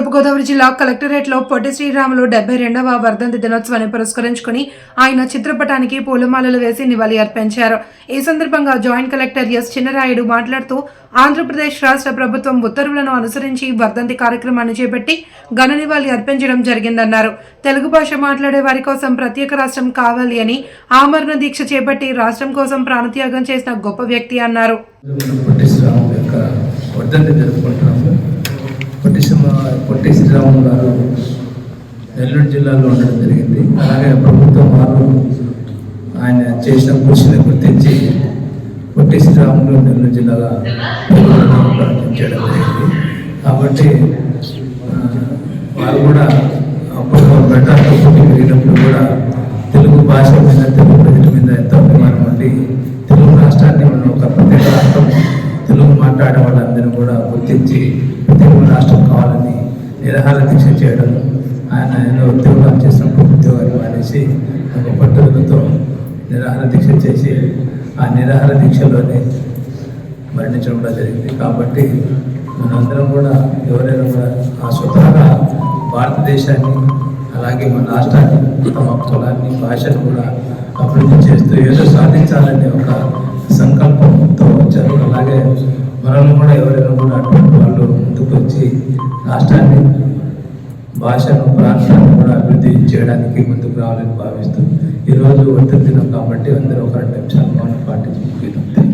తూర్పుగోదావరి జిల్లా కలెక్టరేట్లో పొట్టి శ్రీరాములు డెబ్బై రెండవ వర్ధంతి దినోత్సవాన్ని పురస్కరించుకుని ఆయన చిత్రపటానికి పూలమాలలు వేసి నివాళి అర్పించారు. ఈ సందర్భంగా జాయింట్ కలెక్టర్ ఎస్ చిన్నరాయుడు మాట్లాడుతూ ఆంధ్రప్రదేశ్ రాష్ట్ర ప్రభుత్వం ఉత్తర్వులను అనుసరించి వర్ధంతి కార్యక్రమాన్ని చేపట్టి ఘన నివాళి అర్పించడం జరిగిందన్నారు. తెలుగు భాష మాట్లాడే వారి కోసం ప్రత్యేక రాష్ట్రం కావాలి అని ఆమరణ దీక్ష చేపట్టి రాష్ట్రం కోసం ప్రాణత్యాగం చేసిన గొప్ప వ్యక్తి అన్నారు. పొట్టి పొట్టి శ్రీరాములు గారు నెల్లూరు జిల్లాలో ఉండడం జరిగింది. అలాగే ప్రభుత్వం వారు ఆయన చేసిన కృషిని గుర్తించి పొట్టి శ్రీరాములు నెల్లూరు జిల్లాగా చేయడం జరిగింది. కాబట్టి వారు కూడా అప్పుడు బెటార్తో పోటీ పెరిగినప్పుడు కూడా తెలుగు భాష మీద తెలుగు ప్రజల మీద ఎంతో అభిమానం ఉంది తెలుగు రాష్ట్రాన్ని మనం ఒక ప్రత్యేక రాష్ట్రం తెలుగు మాట్లాడే వాళ్ళందరినీ కూడా గుర్తించి తెలుగు రాష్ట్రం కావాలని నిరాహార దీక్ష చేయడం ఆయన ఎన్నో ఉద్యోగాలు చేసినప్పుడు ఉద్యోగాలు మానేసి ఒక పట్టుదలతో నిరాహార దీక్ష చేసి ఆ నిరాహార దీక్షలోనే మరణించడం కూడా జరిగింది. కాబట్టి మనందరం కూడా ఎవరైనా కూడా ఆ స్వతహాగా భారతదేశాన్ని అలాగే మన రాష్ట్రాన్ని తమ కులాన్ని భాషను కూడా అభివృద్ధి చేస్తూ ఏదో సాధించాలనే ఒక సంకల్పంతో వచ్చారు. అలాగే మనల్ని కూడా ఎవరైనా కూడా భాషను ప్రాంతాన్ని కూడా అభివృద్ధి చేయడానికి ముందుకు రావాలని భావిస్తూ ఈరోజు వర్ధంతినం కాబట్టి అందరూ ఒక రెండు నిమిషాలు మౌనం పాటించుకుంటున్నాం